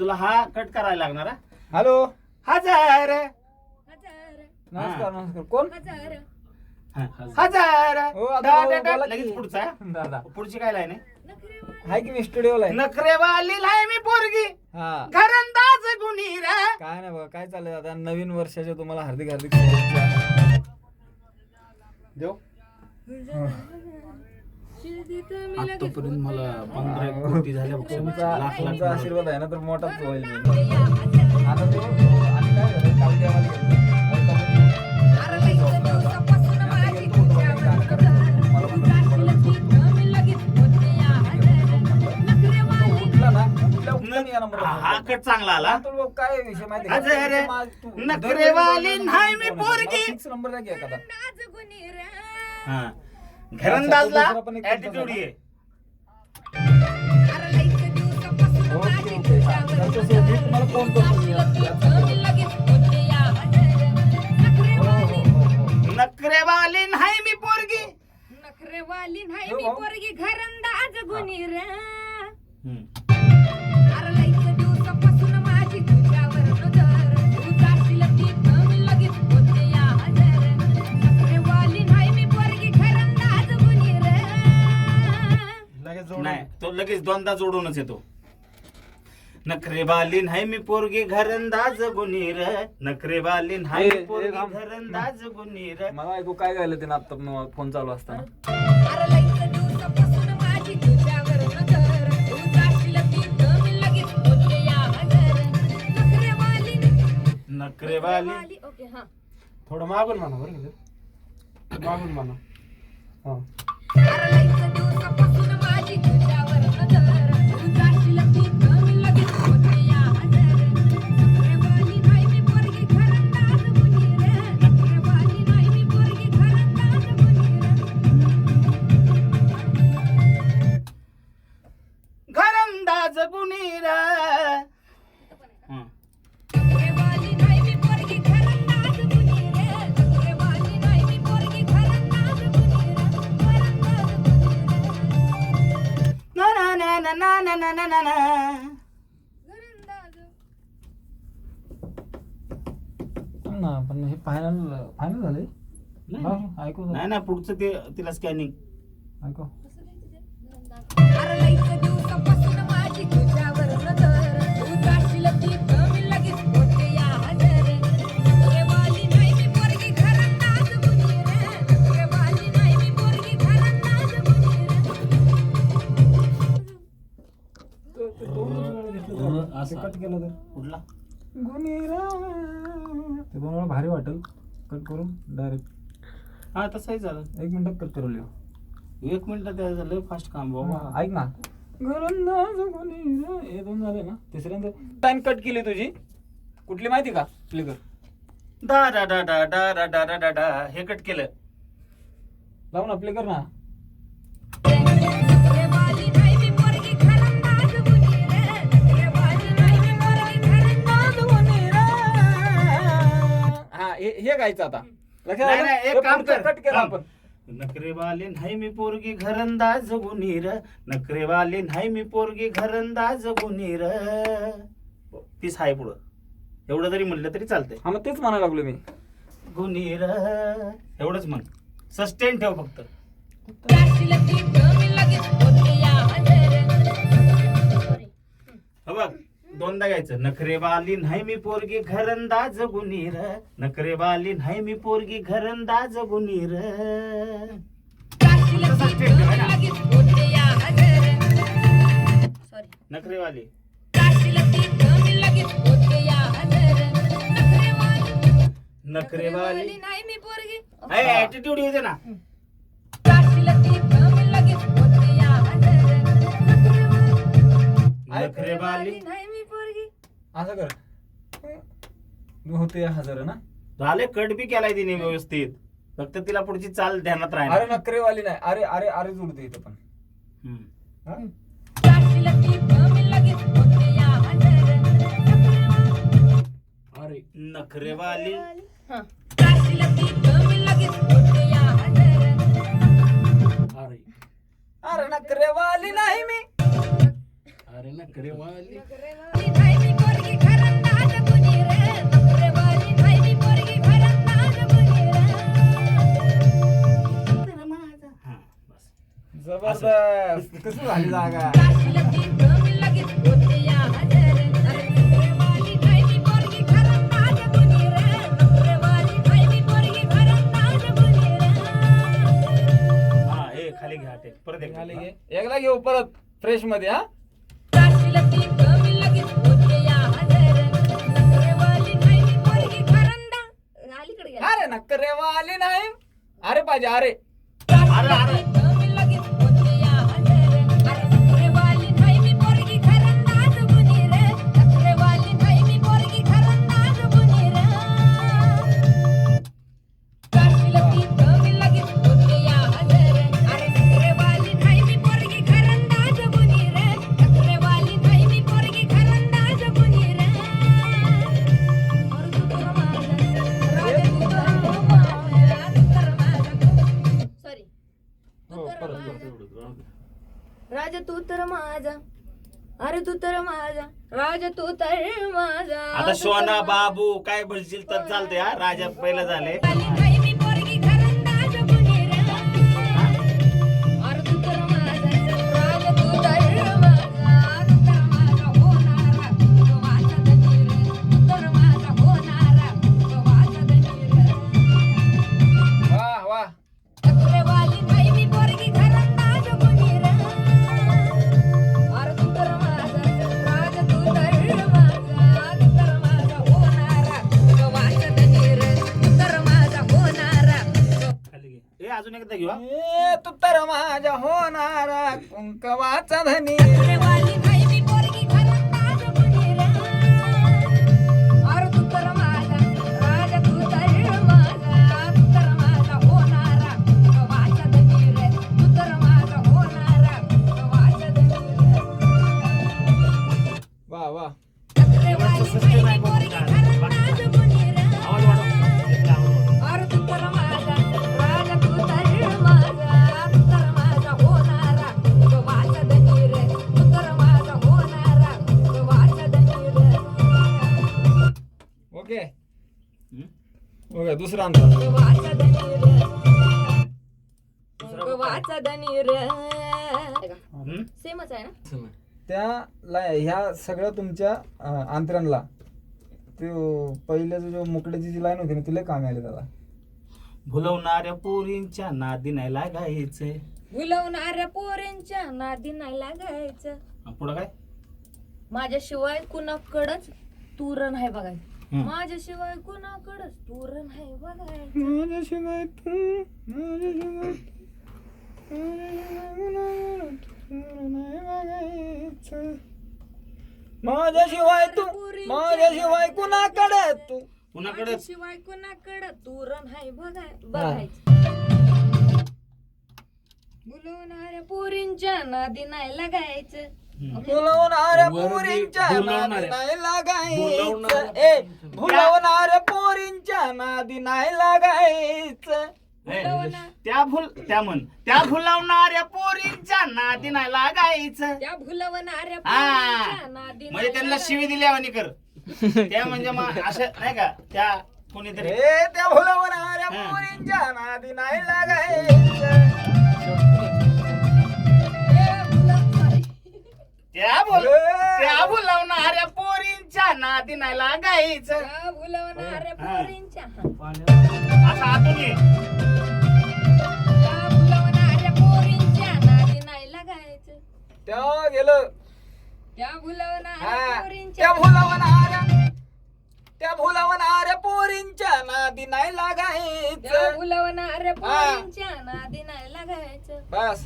तुला हा कट करायला लागणार हा? हॅलो? हजार. हजार नमस्कार नमस्कार. कोण? हजार. हा, हजार. हो, आता दा, बोला दा, दा. की. लगेच पुढचा हा? दादा पुढची काय लाईन आहे? नखरेवाली हाय की मी स्टुडिओला आहे? नखरेवाली लाय मी पोरगी. हा. घरंदाज गुणीरा काय नाही बघा काय चाललंय दादा नवीन वर्षाच्या तुम्हाला हार्दिक हार्दिक शुभेच्छा. देव. आतापर्यंत मला पंधरा एक कोटी झाल्या फक्त लाख लाख आशीर्वाद आहे ना तर मोठाच होईल. आता तो आणि चांगला आला. काय विषय माहिती नखरेवाली नाही नंबर नाही एखादा. हा. घरंदाजला दुसरा ऍटिट्यूड झाला. ये मी तुम्हाला phone करतो. हो, नाही मी पोरगी. नखरेवाली नाही मी हो, हो. पोरगी. घरंदा आज गुणी तो लगेच दोनदा जोडूनच येतो. नखरेवाली नाही मी पोरगी घरंदाज गुणीर नखरेवाली नाही ए, मी ए, पोरगी थांब. घरंदाज गुणीर मला ऐकू काय गायलं ते आता फोन चालू असताना? नखरेवाली ओके हा. थोडं मागून म्हणा बरं का मागून म्हणा. हा. अरे लईच दिवसापासून माझी तुझ्यावर だか。ना ना ना ना ना ना ना पण हे फायनल फायनल झाले? नाही. ऐकू नाही ना पुढचं ते तिला स्कॅनिंग ऐकू. अरे लईच दिवसापासून केलं तर कुठला ते वेळा भारी वाटेल कट करून डायरेक्ट हा तसंही झालं एक मिनिटात कट करू लिहू एक मिनिट त्याचं लय फास्ट काम बाबा ऐक ना? हे दोन झाले ना तिसऱ्यांदा टाइम कट केली तुझी कुठली माहिती का प्ले कर डा डा डा डा डा डा डा डा डा डा हे कट केलं लाव ना प्ले कर ना हा गायचं आता. लक्षात नाही, आलं? नाही, एक हे काम पुढचं कर. कट केलं थांब. आपण. नखरेवाली नाही मी पोरगी घरंदाज गुणीर नखरेवाली नाही मी पोरगी घरंदाज गुणीर तीच आहे पुढं. एवढं जरी म्हणलं तरी चालतंय. हा मग तेच म्हणायला लागलो मी. गुणीर एवढंच म्हण. सस्टेन ठेव फक्त. पहिल्यांदा गायचं नखरेवाली नाही मी पोरगी घरंदाज गुनीर नखरेवाली नाही मी पोरगी घरंदाज गुनीर नखरेवाली. नखरेवाली. नाही मी पोरगी. ऍटिट्यूड येऊ दे ना. नाही असं कर. मी होते हजार ना. झाले कट बी केलाय तिने व्यवस्थित. फक्त तिला पुढची चाल ध्यानात अरे नखरेवाली नाही. अरे अरे अरे जुळते इथं पण. हम्म. हा? अरे नखरेवाली. हं. अरे. अरे नखरेवाली नाही मी. अरे नखरेवाली. पोरगी घरंदाज गुणी रे हा हे खाली घ्या परत एक खाली घे एकदा घेऊ परत फ्रेशमध्ये हा काशीला ती कमी लगेच अरे नक्करेवाली नाही अरे पाहिजे अरे अरे, अरे. हो, परत, राजा तू तर माझा. अरे तू तर माझा. राजा तू तर माझा. आता सोना बाबू काय भरशील तर चालते हा? राजा पहिलं झाले. अजून एकदा घेऊ हा. ए, तू तर माझ्या होणारा कुंकवाचा धनी नखरेवाली नाही मी पोरगी घरंदाज गुणी रे. अरे तू तर माझा राजा तू तर माझा तू तर माझा होणारा तो वाचा धनी रे तू तर माझा होणारा तो वाचा धनी रे वा वा नखरेवाली नाही ओके? ओके दुसरा अंतर. तो वाचा धनी रे तो वाचा धनी रे हम्म? सेमच आहे ना? त्या ला- ह्या सगळ्या तुमच्या अं, ते पहिल्याचं जो मुकड्याची जी लाईन होती ना तिला कामी आले त्याला भुलवणाऱ्या पोरींच्या नादी नाही लागायचं. भुलवणाऱ्या पोरींच्या नादी नाही लागायचं. पुढं काय? माझ्याशिवाय कुणाकडच तूरण आहे बघायचं. माझ्याशिवाय कुणाकडच तूरण आहे बघायचं. माझ्याशिवाय तू माझ्याशिवाय तू, माझ्याशिवाय तू माझ्याशिवाय कुणाकडे तू? कुणाकडे? शिवाय कुणाकडं तूरण आहे बघाय बघायचं. बोलवणाऱ्या पोरींच्या नादी नाही लागायचं. वरती पोरींच्या. नादी नाही लागायचं. ए भुलवणाऱ्या पोरींच्या नादी नाही लागायचं. त्या भुल त्या म्हण. त्या भुलवणाऱ्या पोरींच्या नादी नाही लागायचं. त्या भुलवणाऱ्या हा. पोरींच्या नादी म्हणजे त्यांना शिवी दिल्यावानी कर. त्या म्हणजे मग असं नाही का त्या कोणीतरी. ए त्या भुलवणाऱ्या. पोरींच्या नादी नाही लागायचं. त्या भुल ए. त्या भुलवणाऱ्या पोरींच्या नादी नाही लागायचं त्या भुलवणाऱ्या हा. पोरींच्या. असं आतून ये त्या पोरींच्या नादी नाही लागायचं तेव्हा गेलं त्या भुलवणाऱ्या हा. पोरींच्या त्या भुलवणाऱ्या त्या भुलवणाऱ्या पोरींच्या नादी नाही त्या लागायचं भुलवणाऱ्या हा. पोरींच्या नादी नाही लागायचं बस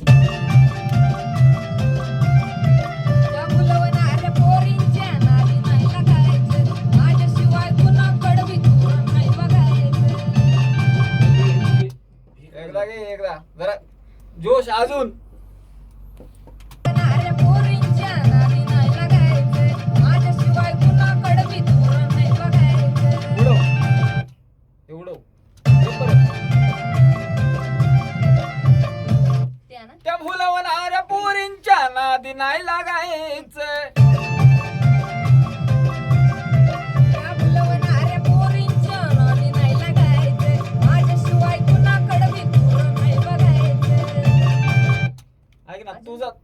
जोश अजून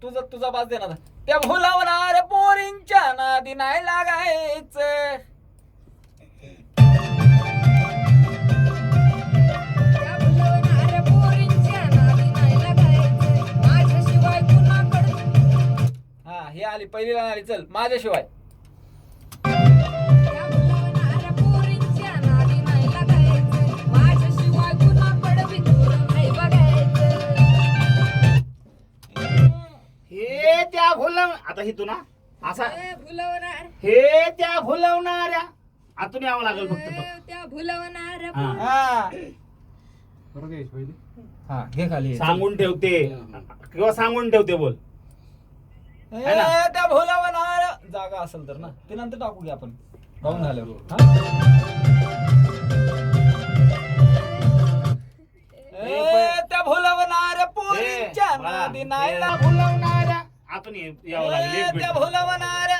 तुझा तुझा बाज दे ना त्या भुलवणाऱ्या पोरींच्या नादी नाही लागायचं. हा हे आली पहिली आली. चल माझ्याशिवाय. आता ही तुला असा ए, भुलवणार. हे त्या भुलवणाऱ्या. आतून यावं लागेल फक्त तो. ए, त्या हा. हा. हा घे खाली सांगून ठेवते. किंवा सांगून ठेवते बोल. ए, है ना? त्या भुलवणाऱ्या जागा असेल तर ना. ते नंतर टाकू घ्या आपण. गाऊन झाल्यावर. हा? ए, त्या भुलवणाऱ्या पोरींच्या ए, नादी नाही भुलवणाऱ्या आतून ये- यावं लागेल ए, एक त्या मिनिट. ए.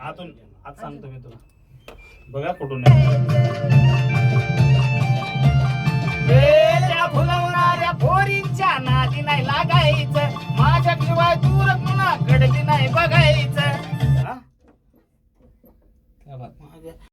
आतून आत सांगतो मी तुला बघा कुठून आहे. हे त्या पोरींच्या नादी नाही लागायचं माझ्याशिवाय दूर कुणाकडे बी नाही बघायचं हा? माझ्या